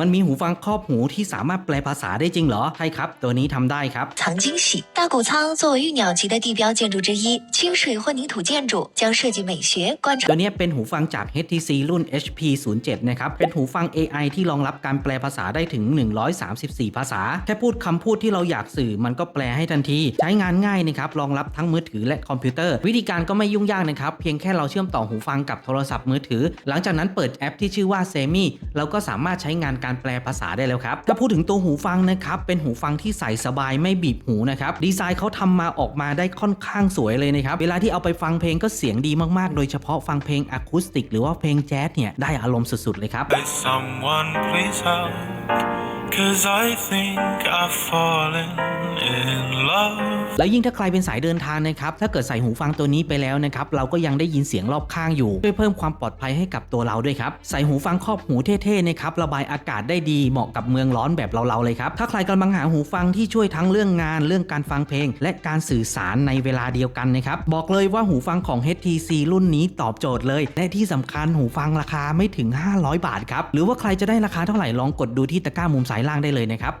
มันมีหูฟังครอบหูที่สามารถแปลภาษาได้จริงเหรอ ใช่ครับ ตัวนี้ทำได้ครับ 藏惊喜。大谷仓作为玉鸟级的地标建筑之一，清水混凝土建筑将设计美学贯穿 ตัวเนี้ยเป็นหูฟังจาก HTC รุ่น HP 0 7นะครับ เป็นหูฟัง AI ที่รองรับการแปลภาษาได้ถึง 134 ภาษา แค่พูดคำพูดที่เราอยากสื่อมันก็แปลให้ทันที ใช้งานง่ายนะครับ รองรับทั้งมือถือและคอมพิวเตอร์ วิธีการก็ไม่ยุ่งยากนะครับ เพียงแค่เราเชื่อมต่อหูฟังกับโทรศัพท์มือถือ หลังจากนั้นเปิดแอปที่ชื่อว่า Semi เราก็สามารถใช้งานการ ันการแปลภาษาได้แล้วครับถ้าพูดถึงตัวหูฟังนะครับเป็นหูฟังที่ใส่สบายไม่บีบหูนะครับดีไซน์เขาทำมาออกมาได้ค่อนข้างสวยเลยนะครับเวลาที่เอาไปฟังเพลงก็เสียงดีมากๆ โดยเฉพาะฟังเพลงอะคูสติก หรือว่าเพลงแจ๊สเนี่ยได้อารมณ์สุดๆเลยครับ Cause I think I've fallen in love. แล้วยิ่งถ้าใครเป็นสายเดินทางนะครับถ้าเกิดใส่หูฟังตัวนี้ไปแล้วนะครับเราก็ยังได้ยินเสียงรอบข้างอยู่ช่วยเพิ่มความปลอดภัยให้กับตัวเราด้วยครับใส่หูฟังครอบหูเท่ๆนะครับระบายอากาศได้ดีเหมาะกับเมืองร้อนแบบเราๆเลยครับถ้าใครกำลังหาหูฟังที่ช่วยทั้งเรื่องงานเรื่องการฟังเพลง และการสื่อสารในเวลาเดียวกันนะครับบอกเลยว่าหูฟังของ HTC รุ่นนี้ตอบโจทย์เลย และที่สำคัญหูฟังราคาไม่ถึง 500 บาทครับหรือว่าใครจะได้ราคาเท่าไหร่ลองกดดูที่ตะกร้ามุมซ้ายล่างได้เลยนะครับ